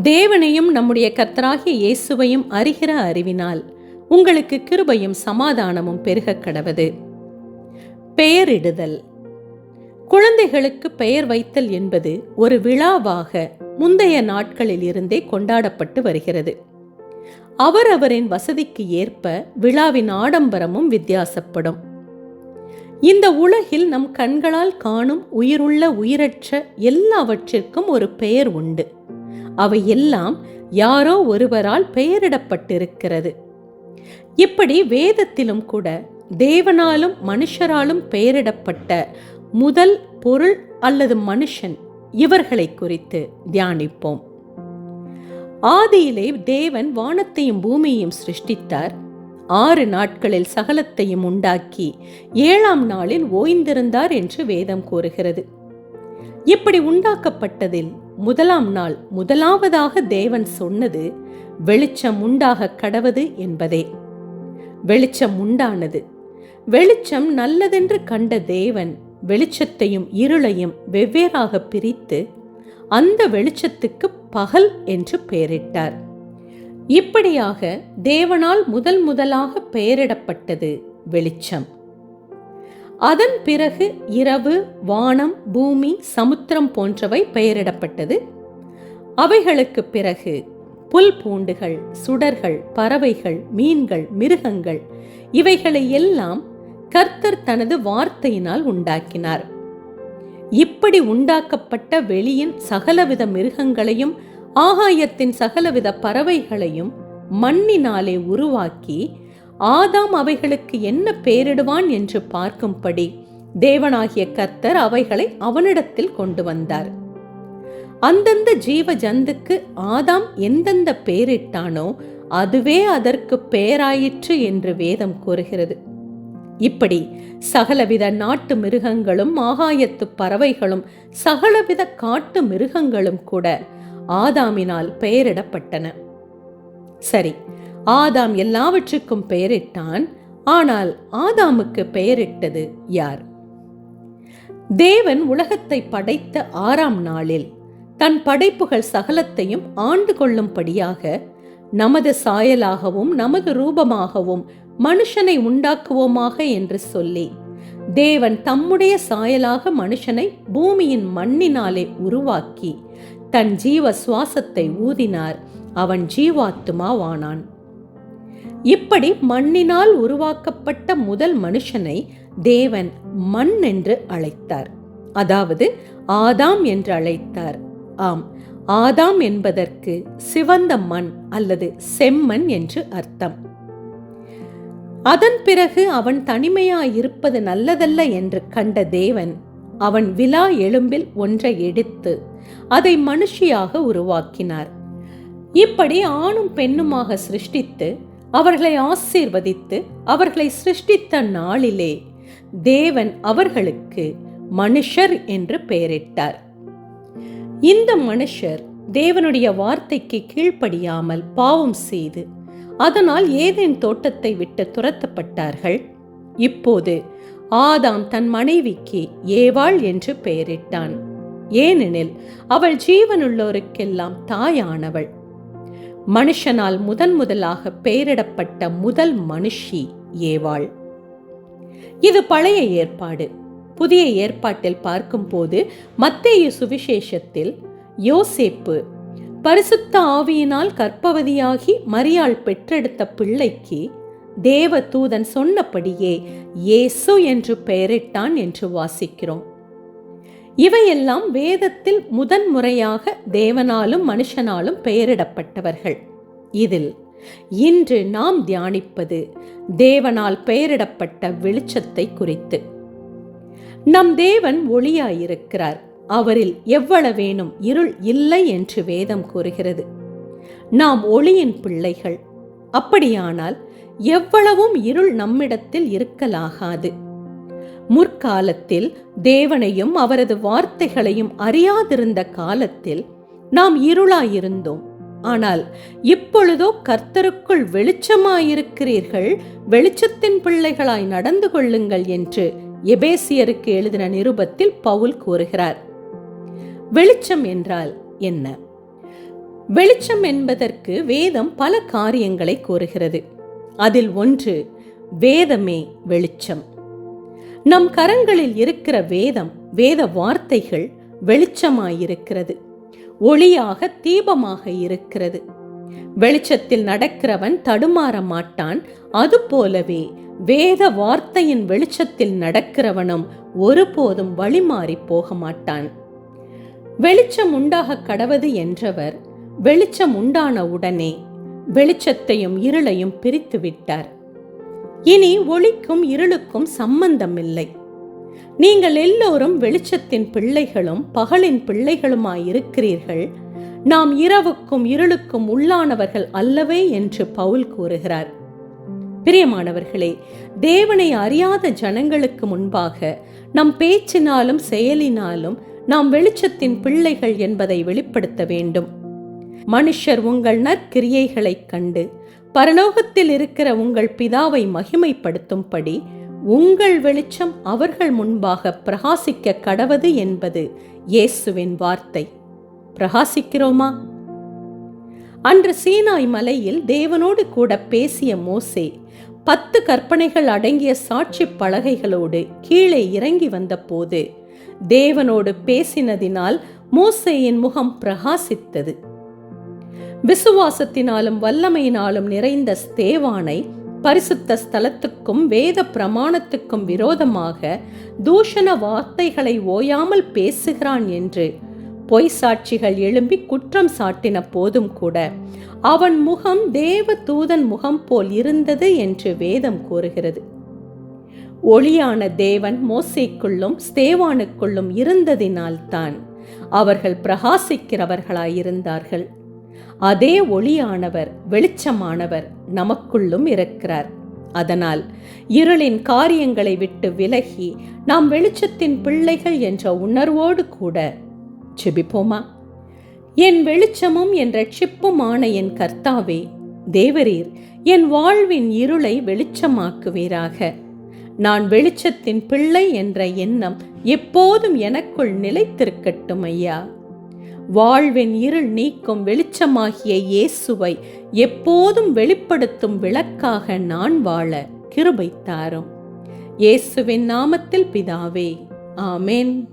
தேவனையும் நம்முடைய கர்த்தராகிய இயேசுவையும் அறிகிற அறிவினால் உங்களுக்கு கிருபையும் சமாதானமும் பெருக கடவது. பெயரிடுதல். குழந்தைகளுக்கு பெயர் வைத்தல் என்பது ஒரு விழாவாக முந்தைய நாட்களில் இருந்தே கொண்டாடப்பட்டு வருகிறது. அவரவரின் வசதிக்கு ஏற்ப விழாவின் ஆடம்பரமும் வித்தியாசப்படும். இந்த உலகில் நம் கண்களால் காணும் உயிருள்ள உயிரற்ற எல்லாவற்றிற்கும் ஒரு பெயர் உண்டு. அவை எல்லாம் யாரோ ஒருவரால் பெயரிடப்பட்டிருக்கிறது. இப்படி வேதத்திலும் கூட தேவனாலும் மனுஷராலும் பெயரிடப்பட்ட முதல் பொருள் அல்லது மனுஷன் இவர்களை குறித்து தியானிப்போம். ஆதியிலே தேவன் வானத்தையும் பூமியையும் சிருஷ்டித்தார். ஆறு நாட்களில் சகலத்தையும் உண்டாக்கி ஏழாம் நாளில் ஓய்ந்திருந்தார் என்று வேதம் கூறுகிறது. இப்படி உண்டாக்கப்பட்டதில் முதலாம் நாள் முதலாவதாக தேவன் சொன்னது வெளிச்சம் உண்டாக கடவது என்பதே. வெளிச்சம் உண்டானது. வெளிச்சம் நல்லதென்று கண்ட தேவன் வெளிச்சத்தையும் இருளையும் வெவ்வேறாக பிரித்து அந்த வெளிச்சத்துக்கு பகல் என்று பெயரிட்டார். இப்படியாக தேவனால் முதல் முதலாக பெயரிடப்பட்டது வெளிச்சம். அதன் பிறகு இரவு வானம் பூமி சமுத்திரம் போன்றவை பெயரிடப்பட்டது. அவைகளுக்கு பிறகு புல் பூண்டுகள் சுடர்கள் பறவைகள் மீன்கள் மிருகங்கள் இவைகளை எல்லாம் கர்த்தர் தனது வார்த்தையினால் உண்டாக்கினார். இப்படி உண்டாக்கப்பட்ட வெளியின் சகலவித மிருகங்களையும் ஆகாயத்தின் சகலவித பறவைகளையும் மண்ணினாலே உருவாக்கி ஆதாம் அவைகளுக்கு என்ன பெயரிடுவான் என்று பார்க்கும்படி தேவனாகிய கர்த்தர் அவைகளை அவனிடத்தில் கொண்டு வந்தார். அந்தந்த ஜீவ ஜந்துக்கு ஆதாம் எந்தெந்த பெயரிட்டானோ அதுவே அதற்கு பெயராயிற்று என்று வேதம் கூறுகிறது. இப்படி சகலவித நாட்டு மிருகங்களும் ஆகாயத்து பறவைகளும் சகலவித காட்டு மிருகங்களும் கூட ஆதாமினால் பெயரிடப்பட்டன. சரி ஆதாம் எல்லாவற்றுக்கும் பெயரிட்டான். ஆனால் ஆதாமுக்கு பெயரிட்டது யார்? தேவன் உலகத்தை படைத்த ஆறாம் நாளில் தன் படைப்புகள் சகலத்தையும் ஆண்டு கொள்ளும்படியாக நமது சாயலாகவும் நமது ரூபமாகவும் மனுஷனை உண்டாக்குவோமாக என்று சொல்லி தேவன் தம்முடைய சாயலாக மனுஷனை பூமியின் மண்ணினாலே உருவாக்கி தன் ஜீவ சுவாசத்தை ஊதினார். அவன் ஜீவாத்துமாவானான் இப்படி மண்ணினால் உருவாக்கப்பட்ட முதல் மனுஷனை தேவன் மண் என்று அழைத்தார். அதாவது ஆதாம் என்று அழைத்தார். ஆம் ஆதாம் என்பதற்கு சிவந்த மண் அல்லது செம்மண் என்று அர்த்தம். அதன் பிறகு அவன் தனிமையாயிருப்பது நல்லதல்ல என்று கண்ட தேவன் அவன் விலா எலும்பில் ஒன்றை எடுத்து அதை மனுஷியாக உருவாக்கினார். இப்படி ஆணும் பெண்ணுமாக சிருஷ்டித்து அவர்களை ஆசீர்வதித்து அவர்களை சிருஷ்டித்த நாளிலே தேவன் அவர்களுக்கு மனுஷர் என்று பெயரிட்டார். இந்த மனுஷர் தேவனுடைய வார்த்தைக்கு கீழ்ப்படியாமல் பாவம் செய்து அதனால் ஏதேன் தோட்டத்தை விட்டு துரத்தப்பட்டார்கள். இப்போது ஆதாம் தன் மனைவிக்கு ஏவாள் என்று பெயரிட்டான். ஏனெனில் அவள் ஜீவனுள்ளோருக்கெல்லாம் தாயானவள். மனுஷனால் முதன் முதலாக பெயரிடப்பட்ட முதல் மனுஷி ஏவாள். இது பழைய ஏற்பாடு. புதிய ஏற்பாட்டில் பார்க்கும்போது மத்தேயு சுவிசேஷத்தில் யோசேப்பு பரிசுத்த ஆவியினால் கற்பவதியாகி மரியாள் பெற்றெடுத்த பிள்ளைக்கு தேவ தூதன் சொன்னபடியே இயேசு என்று பெயரிட்டான் என்று வாசிக்கிறோம். இவையெல்லாம் வேதத்தில் முதன் முறையாக தேவனாலும் மனுஷனாலும் பெயரிடப்பட்டவர்கள். இதில் இன்று நாம் தியானிப்பது தேவனால் பெயரிடப்பட்ட வெளிச்சத்தை குறித்து. நம் தேவன் ஒளியாயிருக்கிறார். அவரில் எவ்வளவேனும் இருள் இல்லை என்று வேதம் கூறுகிறது. நாம் ஒளியின் பிள்ளைகள். அப்படியானால் எவ்வளவும் இருள் நம்மிடத்தில் இருக்கலாகாது. முற்காலத்தில் தேவனையும் அவரது வார்த்தைகளையும் அறியாதிருந்த காலத்தில் நாம் இருளாயிருந்தோம். ஆனால் இப்பொழுதோ கர்த்தருக்குள் வெளிச்சமாயிருக்கிறீர்கள். வெளிச்சத்தின் பிள்ளைகளாய் நடந்து கொள்ளுங்கள் என்று எபேசியருக்கு எழுதின நிருபத்தில் பவுல் கூறுகிறார். வெளிச்சம் என்றால் என்ன? வெளிச்சம் என்பதற்கு வேதம் பல காரியங்களை கூறுகிறது. அதில் ஒன்று வேதமே வெளிச்சம். நம் கரங்களில் இருக்கிற வேதம் வேத வார்த்தைகள் வெளிச்சமாயிருக்கிறது. ஒளியாக தீபமாக இருக்கிறது. வெளிச்சத்தில் நடக்கிறவன் தடுமாற மாட்டான். அதுபோலவே வேத வார்த்தையின் வெளிச்சத்தில் நடக்கிறவனும் ஒருபோதும் வழிமாறி போக மாட்டான். வெளிச்சம் உண்டாக கடவது என்றவர் வெளிச்சம் உண்டான உடனே வெளிச்சத்தையும் இருளையும் பிரித்து விட்டார் இனி ஒளிக்கும் இருளுக்கும் சம்பந்தம் இல்லை நீங்கள் எல்லோரும் வெளிச்சத்தின் பிள்ளைகளும் பகலின் பிள்ளைகளுமாயிருக்கிறீர்கள். நாம் இரவுக்கும் இருளுக்கும் உள்ளானவர்கள் அல்லவே என்று பவுல் கூறுகிறார். பிரியமானவர்களே தேவனை அறியாத ஜனங்களுக்கு முன்பாக நம் பேச்சினாலும் செயலினாலும் நாம் வெளிச்சத்தின் பிள்ளைகள் என்பதை வெளிப்படுத்த வேண்டும். மனுஷர் உங்கள் நற்கிரியைகளைக் கண்டு பரலோகத்தில் இருக்கிற உங்கள் பிதாவை மகிமைப்படுத்தும்படி உங்கள் வெளிச்சம் அவர்கள் முன்பாக பிரகாசிக்க கடவது என்பது இயேசுவின் வார்த்தை. பிரகாசிக்கிறோமா? அன்று சீனாய் மலையில் தேவனோடு கூட பேசிய மோசே பத்து கற்பனைகள் அடங்கிய சாட்சி பலகைகளோடு கீழே இறங்கி வந்தபோது தேவனோடு பேசினதினால் மோசேயின் முகம் பிரகாசித்தது. விசுவாசத்தினாலும் வல்லமையினாலும் நிறைந்த ஸ்தேவானை பரிசுத்த ஸ்தலத்துக்கும் வேத பிரமாணத்துக்கும் விரோதமாக தூஷண வார்த்தைகளை ஓயாமல் பேசுகிறான் என்று பொய் சாட்சிகள் எழும்பி குற்றம் சாட்டின போதும் கூட அவன் முகம் தேவ தூதன் முகம் போல் இருந்தது என்று வேதம் கூறுகிறது. ஒளியான தேவன் மோசைக்குள்ளும் ஸ்தேவானுக்குள்ளும் இருந்ததினால்தான் அவர்கள் பிரகாசிக்கிறவர்களாயிருந்தார்கள். அதே ஒளியானவர் வெளிச்சமானவர் நமக்குள்ளும் இருக்கிறார். அதனால் இருளின் காரியங்களை விட்டு விலகி நாம் வெளிச்சத்தின் பிள்ளைகள் என்ற உணர்வோடு கூட செபிப்போமா என் வெளிச்சமும் என் ரட்சிப்புமான என் கர்த்தாவே தேவரீர் என் வாழ்வின் இருளை வெளிச்சமாக்குவீராக. நான் வெளிச்சத்தின் பிள்ளை என்ற எண்ணம் எப்போதும் எனக்குள் நிலைத்திருக்கட்டும் ஐயா. வாழ்வின் இருள் நீக்கும் வெளிச்சமாகிய இயேசுவை எப்போதும் வெளிப்படுத்தும் விளக்காக நான் வாழ கிருபை தாரும் இயேசுவின் நாமத்தில் பிதாவே ஆமேன்.